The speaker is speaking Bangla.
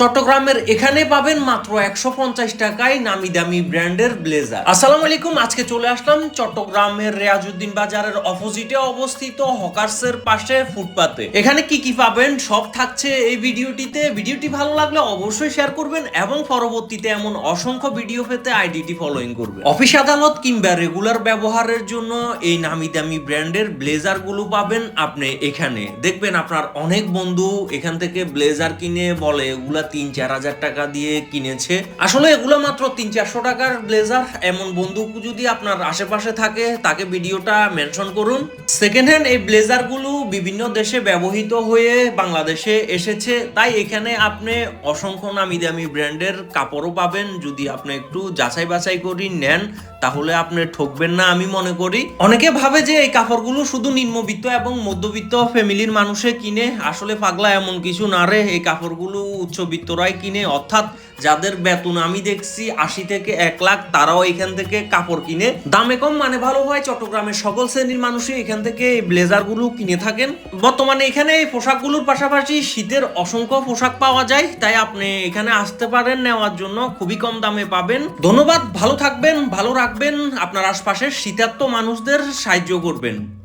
চট্টগ্রামের এখানে পাবেন মাত্র একশো পঞ্চাশ টাকায় নামি দামি ব্র্যান্ডের ব্লেজার। আসসালামু আলাইকুম, আজকে চলে আসলাম চট্টগ্রামের রেয়াজউদ্দিন বাজারের অপোজিটে অবস্থিত হকার্সের পাশে ফুটপাতে। এখানে কি কি পাবেন সব থাকছে এই ভিডিওটিতে। ভিডিওটি ভালো লাগলে অবশ্যই শেয়ার করবেন এবং পরবর্তীতে এমন অসংখ্য ভিডিও পেতে আইডিটি ফলোইং করবেন। অফিস আদালত কিংবা রেগুলার ব্যবহারের জন্য এই নামি দামি ব্র্যান্ডের ব্লেজারগুলো পাবেন আপনি এখানে। দেখবেন আপনার অনেক বন্ধু এখান থেকে ব্লেজার কিনে বলে, এগুলা তিন চার হাজার টাকা দিয়ে কিনেছে। আসলে এগুলো মাত্র তিন চারশো টাকার ব্লেজার, এমন বন্ধু যদি আপনার আশেপাশে থাকে, তাকে ভিডিওটা মেনশন করুন। সেকেন্ড হ্যান্ড এই ব্লেজারগুলো বিভিন্ন দেশে ব্যবহৃত হয়ে বাংলাদেশে এসেছে, তাই এখানে আপনি অসংখ্য নামি দামি ব্র্যান্ডের কাপড়ও পাবেন। যদি আপনি একটু যাচাই বাছাই করি নেন, তাহলে আপনি ঠকবেন না আমি মনে করি। অনেকে ভাবে যে এই কাপড়গুলো শুধু নিম্নবিত্ত এবং মধ্যবিত্ত ফ্যামিলির মানুষে কিনে, আসলে পাগলা এমন কিছু না রে, এই কাপড়গুলো উচ্চবিত্তরাই কিনে, অর্থাৎ যাদের বেতন আমি দেখছি আশি থেকে এক লাখ, তারাও এখান থেকে কাপড় কিনে। দামে কম মানে ভালো হয়, চট্টগ্রামের সকল শ্রেণির মানুষই এখান থেকে ব্লেজারগুলো কিনে থাকেন। বর্তমানে এখানে এই পোশাকগুলোর পাশাপাশি শীতের অসংখ্য পোশাক পাওয়া যায়, তাই আপনি এখানে আসতে পারেন, নেওয়ার জন্য খুবই কম দামে পাবেন। ধন্যবাদ, ভালো থাকবেন, ভালো রাখবেন, আপনার আশপাশের শীতার্থ মানুষদের সাহায্য করবেন।